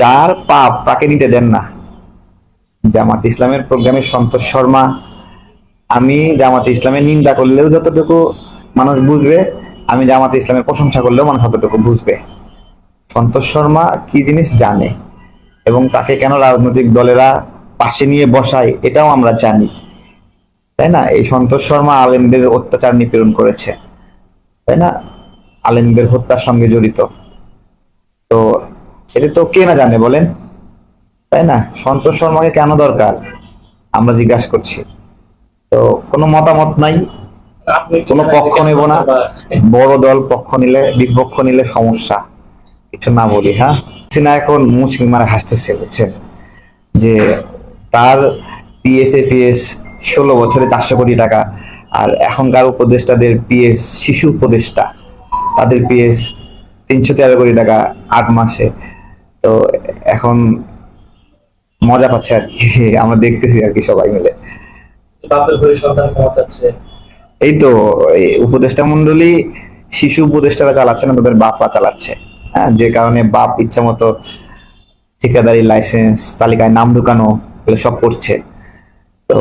যার পাপ তাকে নিতে দেন না। জামাত ইসলামের প্রোগ্রামে সন্তোষ শর্মা, আমি জামাত ইসলামের নিন্দা করলেও যতটুকু মানুষ বুঝবে, আমি জামাত ইসলামের প্রশংসা করলেও মানুষ ততটুকু বুঝবে। সন্তোষ শর্মা কি জিনিস জানে এবং তাকে কেন রাজনৈতিক দলেরা পাশে নিয়ে বসায়, এটাও আমরা জানি। তাই না? এই সন্তোষ শর্মা আলেমদের অত্যাচার নিপীড়ন করেছে। তাই না? আলেমদের হত্যার সঙ্গে জড়িত। তো এটা তো কে না জানে বলেন? তাই না? সন্তোষ শর্মাকে কেন দরকার? আমরা জিজ্ঞাসা করছি। তো কোনো মতামত নাই? কোনো পক্ষ নেব না? বড় দল পক্ষ নিলে বিপক্ষ নিলে সমস্যা। কিছু না বলি হ্যাঁ? সিনা এখন মুসলিম মারা হাসতেছে বুঝছেন? যে তার পিএসএ পিএস ষোলো বছরে চারশো কোটি টাকা আর এখনকার উপদেষ্টাদের পিএস শিশু উপদেষ্টা তাদের পিএস তিনশো তেরো কোটি টাকা আট মাসে। তো এখন মজা পাচ্ছে আর কি। আমরা দেখতেছি আর কি সবাই মিলে। এই তো উপদেষ্টা মন্ডলী শিশু উপদেষ্টারা চালাচ্ছে না তাদের বাপরা চালাচ্ছে। হ্যাঁ যে কারণে বাপ ইচ্ছা মতো ঠিকাদারি লাইসেন্স তালিকায় নাম ঢুকানো এগুলো সব করছে। তো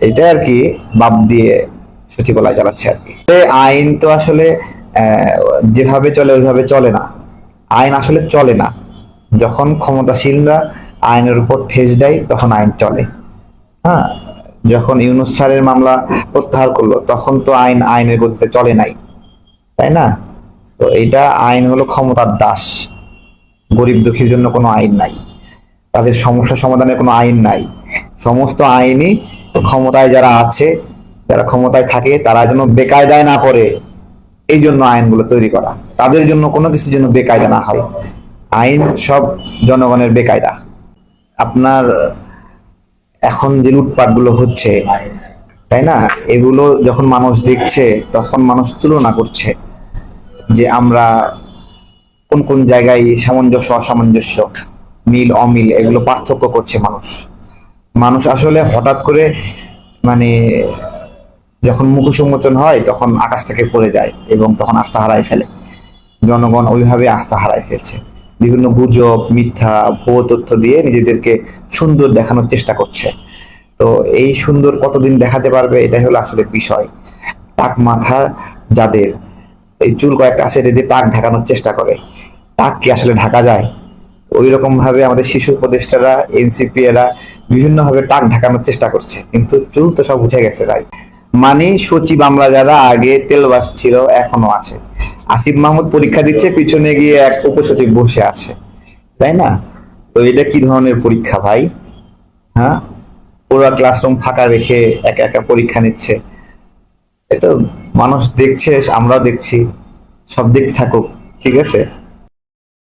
এটা আর কি বাপ দিয়ে সচিবালয় চালাচ্ছে আর কি। আইন তো আসলে আহ, যেভাবে চলে ওইভাবে চলে না। আইন আসলে চলে না। যখন ক্ষমতাশীলরা আইনের উপর ঠেস দেয়, তখন আইন চলে। হ্যাঁ যখন ইউনুস স্যারের মামলা প্রত্যাহার করল, তখন তো আইন আইনের গতিতে চলে নাই। তাই না? তো এটা আইন হলো ক্ষমতার দাস। গরিব দুঃখীর জন্য কোনো আইন নাই। তাদের সমস্যা সমাধানের কোনো আইন নাই। সমস্ত আইনই ক্ষমতায় যারা আছে, যারা ক্ষমতায় থাকে, তারা যেন বেকায়দায় না পড়ে, এই জন্য আইনগুলো তৈরি করা। তাদের জন্য কোনো কিছু যেন বেকায়দা না হয়। আইন সব জনগণের বেকায়দা। আপনার এখন যে লুটপাটগুলো হচ্ছে, তাই না? এগুলো যখন মানুষ দেখছে, তখন মানুষ তুলনা করছে যে আমরা কোন কোন জায়গায় সামঞ্জস্য, অসামঞ্জস্য, মিল, অমিল, এগুলো পার্থক্য করছে মানুষ। মানুষ আসলে হঠাৎ করে মানে যখন মুখোশ উন্মোচন হয়, তখন আকাশ থেকে পড়ে যায় এবং তখন আস্থা হারায় ফেলে। জনগণ ওইভাবে আস্থা হারায় ফেলছে। বিভিন্ন গুজব, মিথ্যা, ভুয়ো তথ্য দিয়ে নিজেদেরকে সুন্দর দেখানোর চেষ্টা করছে। তো এই সুন্দর কতদিন দেখাতে পারবে, এটাই হলো আসলে বিষয়। টাক মাথা যাদের, এই চুল কয়েকটা আছে এটা দিয়ে টাক ঢাকানোর চেষ্টা করে। টাক কি আসলে ঢাকা যায়? ওই রকম ভাবে আমাদের শিশু উপদেষ্টারা, এনসিপি এরা বিভিন্ন ভাবে টাক ঢাকানোর চেষ্টা করছে। কিন্তু চুল তো সব উঠে গেছে ভাই মানে সচিব আমরা যারা, আগে তেলবাস ছিল, এখনও আছে। আসিফ মাহমুদ পরীক্ষা দিচ্ছে, পিছনে গিয়ে এক উপসচিব বসে আছে। তাই না? তো এটা কি ধরনের পরীক্ষা ভাই? হ্যাঁ? ওরা ক্লাসরুম ফাঁকা রেখে একা একা পরীক্ষা নিচ্ছে। এতো মানুষ দেখছে, আমরাও দেখছি। সব দিক থাকুক, ঠিক আছে?